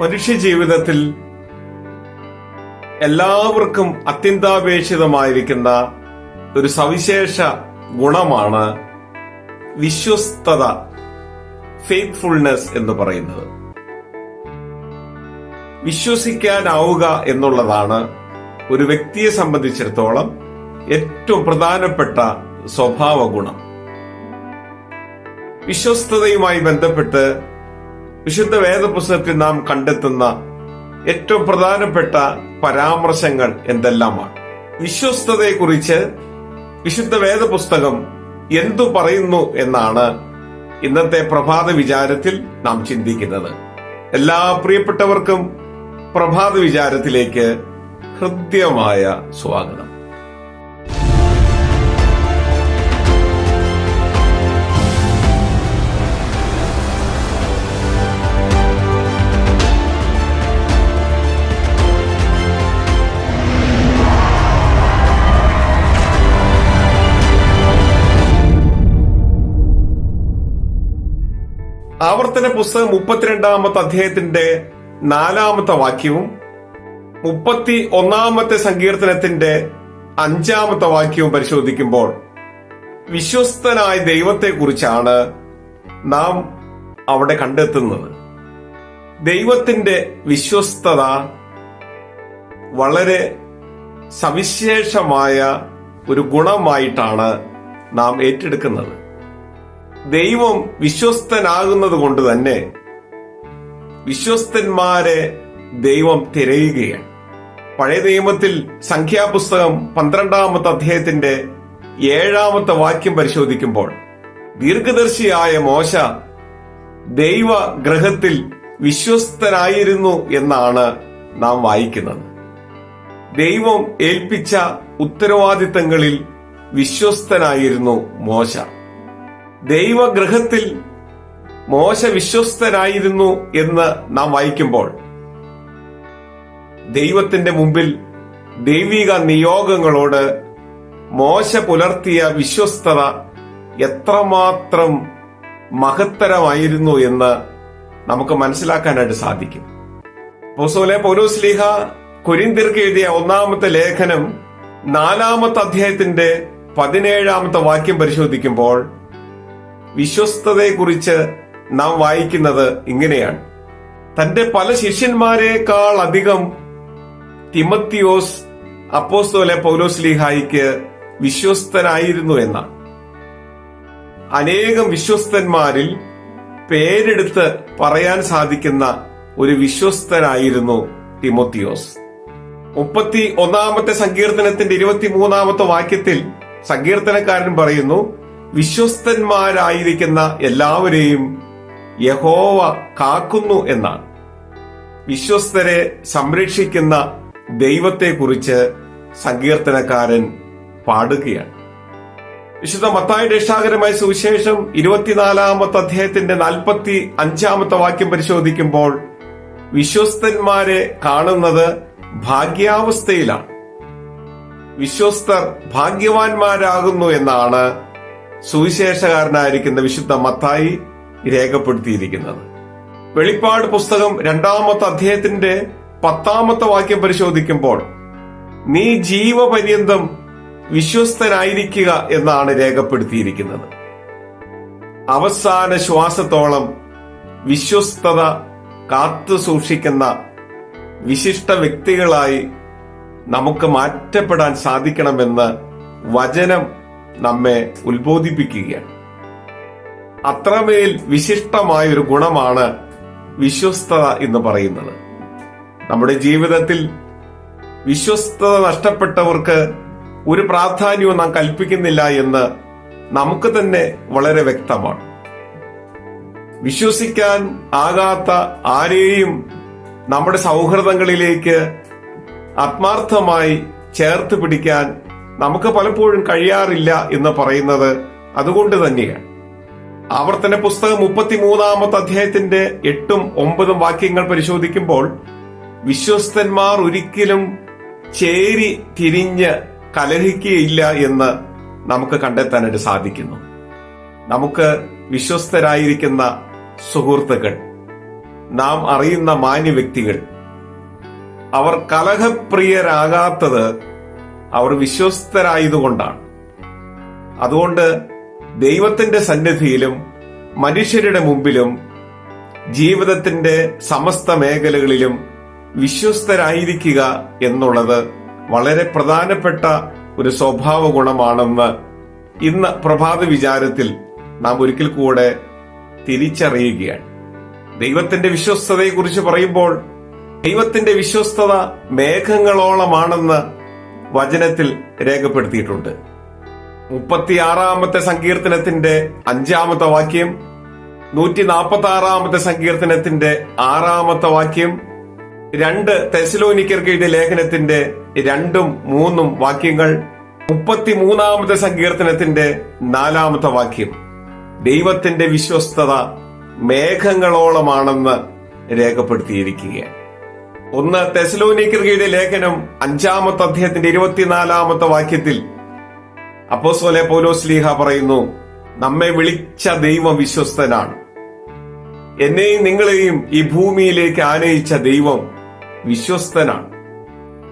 മനുഷ്യ ജീവിതത്തിൽ എല്ലാവർക്കും അത്യന്താപേക്ഷിതമായിരിക്കുന്ന ഒരു സവിശേഷ ഗുണമാണ് വിശ്വസ്തത ഫെയ്ത്ത്ഫുൾനെസ് എന്ന് പറയുന്നത്. വിശ്വസിക്കാനാവുക എന്നുള്ളതാണ് ഒരു വ്യക്തിയെ സംബന്ധിച്ചിടത്തോളം ഏറ്റവും പ്രധാനപ്പെട്ട സ്വഭാവ ഗുണം വിശ്വസ്തതയുമായി ബന്ധപ്പെട്ട് വിശുദ്ധ വേദപുസ്തകത്തിൽ നാം കണ്ടെത്തുന്ന ഏറ്റവും പ്രധാനപ്പെട്ട പരാമർശങ്ങൾ എന്തെല്ലാമാണ്? വിശ്വസ്തതയെക്കുറിച്ച് വിശുദ്ധ വേദപുസ്തകം എന്തു പറയുന്നു എന്നാണ് ഇന്നത്തെ പ്രഭാത വിചാരത്തിൽ നാം ചിന്തിക്കുന്നത്. എല്ലാ പ്രിയപ്പെട്ടവർക്കും പ്രഭാത വിചാരത്തിലേക്ക് ഹൃദ്യമായ സ്വാഗതം. ആവർത്തന പുസ്തകം മുപ്പത്തിരണ്ടാമത്തെ അധ്യായത്തിന്റെ നാലാമത്തെ വാക്യവും മുപ്പത്തി ഒന്നാമത്തെ സങ്കീർത്തനത്തിന്റെ അഞ്ചാമത്തെ വാക്യവും പരിശോധിക്കുമ്പോൾ വിശ്വസ്തനായ ദൈവത്തെക്കുറിച്ചാണ് നാം അവിടെ കണ്ടെത്തുന്നത്. ദൈവത്തിന്റെ വിശ്വസ്തത വളരെ സവിശേഷമായ ഒരു ഗുണമായിട്ടാണ് നാം ഏറ്റെടുക്കുന്നത്. ദൈവം വിശ്വസ്തനാകുന്നത് കൊണ്ട് തന്നെ വിശ്വസ്തന്മാരെ ദൈവം തിരയുകയാണ്. പഴയ നിയമത്തിൽ സംഖ്യാപുസ്തകം പന്ത്രണ്ടാമത്തെ അധ്യായത്തിന്റെ ഏഴാമത്തെ വാക്യം പരിശോധിക്കുമ്പോൾ ദീർഘദർശിയായ മോശ ദൈവ ഗ്രഹത്തിൽ വിശ്വസ്തനായിരുന്നു എന്നാണ് നാം വായിക്കുന്നത്. ദൈവം ഏൽപ്പിച്ച ഉത്തരവാദിത്തങ്ങളിൽ വിശ്വസ്തനായിരുന്നു മോശ. ദൈവഗ്രഹത്തിൽ മോശ വിശ്വസ്തനായിരുന്നു എന്ന് നാം വായിക്കുമ്പോൾ ദൈവത്തിന്റെ മുമ്പിൽ ദൈവിക നിയോഗങ്ങളോട് മോശ പുലർത്തിയ വിശ്വസ്തത എത്രമാത്രം മഹത്തരമായിരുന്നു എന്ന് നമുക്ക് മനസ്സിലാക്കാനായിട്ട് സാധിക്കും. പോസോലെ പൗലോസ്ലിഹ കുരിന്തിർക്ക് എഴുതിയ ഒന്നാമത്തെ ലേഖനം നാലാമത്തെ അധ്യായത്തിന്റെ പതിനേഴാമത്തെ വാക്യം പരിശോധിക്കുമ്പോൾ വിശ്വസ്തതയെക്കുറിച്ച് നാം വായിക്കുന്നത് ഇങ്ങനെയാണ്. തന്റെ പല ശിഷ്യന്മാരെക്കാൾ അധികം തിമത്തിയോസ് അപ്പോസ്തോലെ പൗലോസ്ലിഹായിക്ക് വിശ്വസ്തനായിരുന്നു എന്നാണ്. അനേകം വിശ്വസ്തന്മാരിൽ പേരെടുത്ത് പറയാൻ സാധിക്കുന്ന ഒരു വിശ്വസ്തനായിരുന്നു തിമോത്തിയോസ്. മുപ്പത്തി ഒന്നാമത്തെ സങ്കീർത്തനത്തിന്റെ ഇരുപത്തിമൂന്നാമത്തെ വാക്യത്തിൽ സങ്കീർത്തനക്കാരൻ പറയുന്നു വിശ്വസ്തന്മാരായിരിക്കുന്ന എല്ലാവരെയും യഹോവ കാക്കുന്നു എന്നാണ്. വിശ്വസ്തരെ സംരക്ഷിക്കുന്ന ദൈവത്തെക്കുറിച്ച് സങ്കീർത്തനക്കാരൻ പാടുകയാണ്. വിശുദ്ധ മത്തായ രക്ഷാകരമായ സുവിശേഷം ഇരുപത്തിനാലാമത്തെ അധ്യായത്തിന്റെ നാൽപ്പത്തി അഞ്ചാമത്തെ വാക്യം പരിശോധിക്കുമ്പോൾ വിശ്വസ്തന്മാരെ കാണുന്നത് ഭാഗ്യാവസ്ഥയിലാണ്. വിശ്വസ്തർ ഭാഗ്യവാന്മാരാകുന്നു എന്നാണ് സുവിശേഷകാരനായിരിക്കുന്ന വിശുദ്ധ മത്തായി രേഖപ്പെടുത്തിയിരിക്കുന്നത്. വെളിപ്പാട് പുസ്തകം രണ്ടാമത്തെ അധ്യായത്തിന്റെ പത്താമത്തെ വാക്യം പരിശോധിക്കുമ്പോൾ നീ ജീവപര്യന്തം വിശ്വസ്തനായിരിക്കുക എന്നാണ് രേഖപ്പെടുത്തിയിരിക്കുന്നത്. അവസാന ശ്വാസത്തോളം വിശ്വസ്തത കാത്തു സൂക്ഷിക്കുന്ന വിശിഷ്ട വ്യക്തികളായി നമുക്ക് മാറ്റപ്പെടാൻ സാധിക്കണമെന്ന് വചനം നമ്മെ ഉത്ബോധിപ്പിക്കുകയാണ്. അത്രമേൽ വിശിഷ്ടമായ ഒരു ഗുണമാണ് വിശ്വസ്തത എന്ന് പറയുന്നത്. നമ്മുടെ ജീവിതത്തിൽ വിശ്വസ്തത നഷ്ടപ്പെട്ടവർക്ക് ഒരു പ്രാധാന്യവും നാം കൽപ്പിക്കുന്നില്ല എന്ന് നമുക്ക് തന്നെ വളരെ വ്യക്തമാണ്. വിശ്വസിക്കാൻ ആകാത്ത ആരെയും നമ്മുടെ സൗഹൃദങ്ങളിലേക്ക് ആത്മാർത്ഥമായി ചേർത്ത് പിടിക്കാൻ നമുക്ക് പലപ്പോഴും കഴിയാറില്ല എന്ന് പറയുന്നത് അതുകൊണ്ട് തന്നെയാണ്. ആവർത്തന പുസ്തകം മുപ്പത്തിമൂന്നാമത്തെ അധ്യായത്തിന്റെ എട്ടും ഒമ്പതും വാക്യങ്ങൾ പരിശോധിക്കുമ്പോൾ വിശ്വസ്തന്മാർ ഒരിക്കലും ചേരി തിരിഞ്ഞ് കലഹിക്കുകയില്ല എന്ന് നമുക്ക് കണ്ടെത്താനായിട്ട് സാധിക്കുന്നു. നമുക്ക് വിശ്വസ്തരായിരിക്കുന്ന സുഹൃത്തുക്കൾ നാം അറിയുന്ന മാന്യ വ്യക്തികൾ അവർ കലഹപ്രിയരാകാത്തത് അവർ വിശ്വസ്തരായതുകൊണ്ടാണ്. അതുകൊണ്ട് ദൈവത്തിന്റെ സന്നിധിയിലും മനുഷ്യരുടെ മുമ്പിലും ജീവിതത്തിന്റെ സമസ്ത മേഖലകളിലും വിശ്വസ്തരായിരിക്കുക എന്നുള്ളത് വളരെ പ്രധാനപ്പെട്ട ഒരു സ്വഭാവ ഗുണമാണെന്ന് ഇന്ന് പ്രഭാത വിചാരത്തിൽ നാം ഒരിക്കൽ കൂടെ തിരിച്ചറിയുകയാണ്. ദൈവത്തിന്റെ വിശ്വസ്തതയെക്കുറിച്ച് പറയുമ്പോൾ ദൈവത്തിന്റെ വിശ്വസ്തത മേഘങ്ങളോളമാണെന്ന് വചനത്തിൽ രേഖപ്പെടുത്തിയിട്ടുണ്ട്. മുപ്പത്തിയാറാമത്തെ സങ്കീർത്തനത്തിന്റെ അഞ്ചാമത്തെ വാക്യം നൂറ്റി നാൽപ്പത്തി ആറാമത്തെ സങ്കീർത്തനത്തിന്റെ ആറാമത്തെ വാക്യം രണ്ട് തെസലോനിക്കർക്ക് ലേഖനത്തിന്റെ രണ്ടും മൂന്നും വാക്യങ്ങൾ മുപ്പത്തിമൂന്നാമത്തെ സങ്കീർത്തനത്തിന്റെ നാലാമത്തെ വാക്യം. ദൈവത്തിന്റെ വിശ്വസ്തത മേഘങ്ങളോളമാണെന്ന് രേഖപ്പെടുത്തിയിരിക്കുകയാണ്. ഒന്ന് തെസലോനിക്കർഗയുടെ ലേഖനം അഞ്ചാമത്തെ അധ്യായത്തിന്റെ ഇരുപത്തിനാലാമത്തെ വാക്യത്തിൽ അപ്പോസോലെ പോലോസ് ലീഹ പറയുന്നു നമ്മെ വിളിച്ച ദൈവം വിശ്വസ്തനാണ്. എന്നെയും നിങ്ങളെയും ഈ ഭൂമിയിലേക്ക് ആനയിച്ച ദൈവം വിശ്വസ്തനാണ്.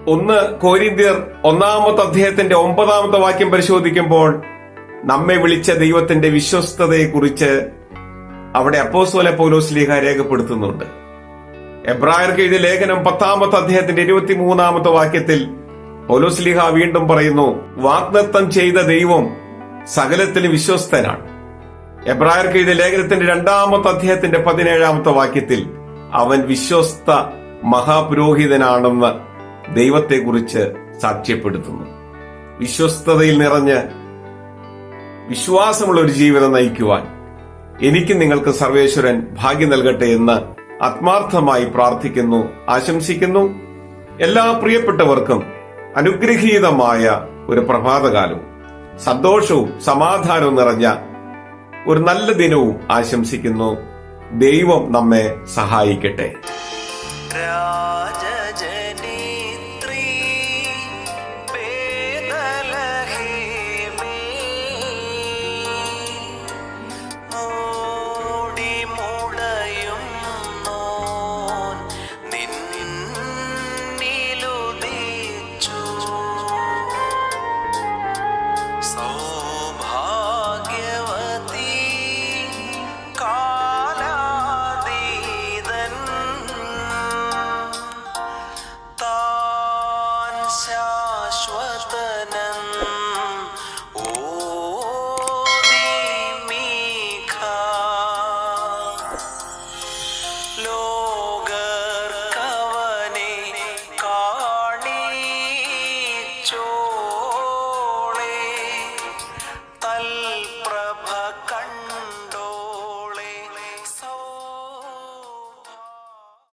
ഒന്ന് കോരിന്ത്യർ ഒന്നാമത്തെ അധ്യായത്തിന്റെ ഒമ്പതാമത്തെ വാക്യം പരിശോധിക്കുമ്പോൾ നമ്മെ വിളിച്ച ദൈവത്തിന്റെ വിശ്വസ്തതയെക്കുറിച്ച് അവിടെ അപ്പോസോലെ പോലോസ് ലീഹ രേഖപ്പെടുത്തുന്നുണ്ട്. എബ്രായർക്ക് എഴുതിയ ലേഖനം പത്താമത്തെ അദ്ദേഹത്തിന്റെ ഇരുപത്തി മൂന്നാമത്തെ വാക്യത്തിൽ പൗലോസ്ലിഹ വീണ്ടും പറയുന്നു വാഗ്ദത്തം ചെയ്ത ദൈവം സകലത്തിലും വിശ്വസ്തനാണ്. എബ്രായർക്ക് എഴുതിയ ലേഖനത്തിന്റെ രണ്ടാമത്തെ അദ്ദേഹത്തിന്റെ പതിനേഴാമത്തെ വാക്യത്തിൽ അവൻ വിശ്വസ്ത മഹാപുരോഹിതനാണെന്ന് ദൈവത്തെക്കുറിച്ച് സാക്ഷ്യപ്പെടുത്തുന്നു. വിശ്വസ്തതയിൽ നിറഞ്ഞ് വിശ്വാസമുള്ള ഒരു ജീവിതം നയിക്കുവാൻ എനിക്ക് നിങ്ങൾക്ക് സർവേശ്വരൻ ഭാഗ്യം നൽകട്ടെ എന്ന് ആത്മാർത്ഥമായി പ്രാർത്ഥിക്കുന്നു ആശംസിക്കുന്നു. എല്ലാ പ്രിയപ്പെട്ടവർക്കും അനുഗ്രഹീതമായ ഒരു പ്രഭാതകാലവും സന്തോഷവും സമാധാനവും നിറഞ്ഞ ഒരു നല്ല ദിനവും ആശംസിക്കുന്നു. ദൈവം നമ്മെ സഹായിക്കട്ടെ. രാജജനിത്രീ